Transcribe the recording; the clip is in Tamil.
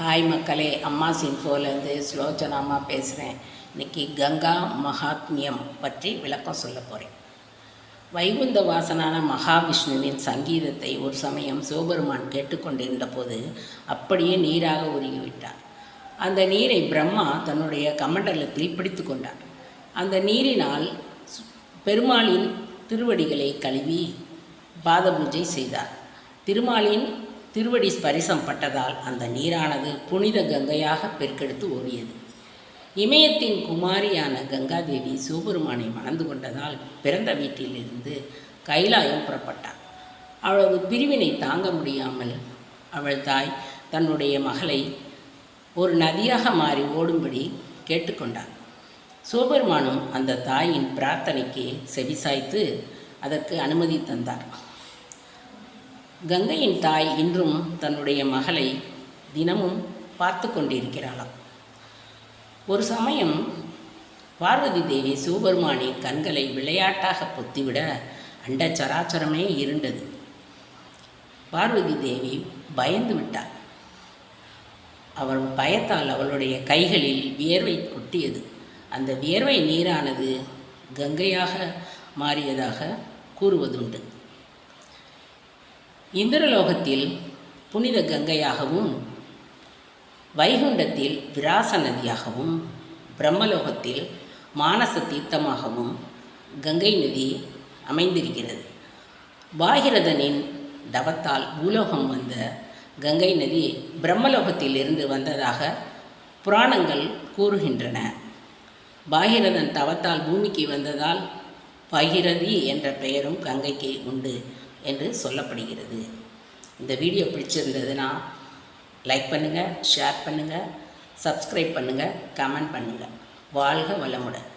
ஹாய் மக்களே அம்மா சின்ஃபோலேருந்து ஸ்லோச்சனாமா அம்மா பேசுகிறேன் இன்னைக்கு கங்கா மகாத்மியம் பற்றி விளக்கம் சொல்ல போகிறேன் வைகுந்த வாசனான மகாவிஷ்ணுவின் சங்கீதத்தை ஒரு சமயம் சிவபெருமான் கேட்டுக்கொண்டிருந்த போது அப்படியே நீராக உருகிவிட்டார். அந்த நீரை பிரம்மா தன்னுடைய கமண்டலத்தில் பிடித்து கொண்டார். அந்த நீரினால் பெருமாளின் திருவடிகளை கழுவி பாத பூஜை செய்தார். திருமாலின் திருவடி ஸ்பரிசம் பட்டதால் அந்த நீரானது புனித கங்கையாக பெருக்கெடுத்து ஓடியது. இமயத்தின் குமாரியான கங்காதேவி சிவபெருமானை மணந்து கொண்டதால் பிறந்த வீட்டிலிருந்து கைலாயம் புறப்பட்டார். அவளது பிரிவினை தாங்க முடியாமல் அவள் தாய் தன்னுடைய மகளை ஒரு நதியாக மாறி ஓடும்படி கேட்டுக்கொண்டார் சிவபெருமானும் அந்த தாயின் பிரார்த்தனைக்கு செவிசாய்த்து அதற்கு அனுமதி தந்தார். கங்கையின் தாய் இன்றும் தன்னுடைய மகளை தினமும் பார்த்து கொண்டிருக்கிறாளாம். ஒரு சமயம் பார்வதி தேவி சிவபெருமானின் கண்களை விளையாட்டாக பொத்திவிட அண்ட சராச்சரமே இருண்டது பார்வதி தேவி பயந்து விட்டார் அவள் பயத்தால் அவளுடைய கைகளில் வியர்வை கொட்டியது. அந்த வியர்வை நீரானது கங்கையாக மாறியதாக கூறுவதுண்டு. இந்திரலோகத்தில் புனித கங்கையாகவும் வைகுண்டத்தில் விராச நதியாகவும் பிரம்மலோகத்தில் மானச தீர்த்தமாகவும் கங்கை நதி அமைந்திருக்கிறது. பாகிரதனின் தவத்தால் பூலோகம் வந்த கங்கை நதி பிரம்மலோகத்தில் இருந்து வந்ததாக புராணங்கள் கூறுகின்றன. பாகிரதன் தவத்தால் பூமிக்கு வந்ததால் பகிரதி என்ற பெயரும் கங்கைக்கு உண்டு. என்று சொல்லப்படுகிறது. இந்த வீடியோ பிடிச்சிருந்ததுன்னா லைக் பண்ணுங்கள் ஷேர் பண்ணுங்கள் சப்ஸ்கிரைப் பண்ணுங்கள் கமெண்ட் பண்ணுங்கள் வாழ்க வளமுடன்.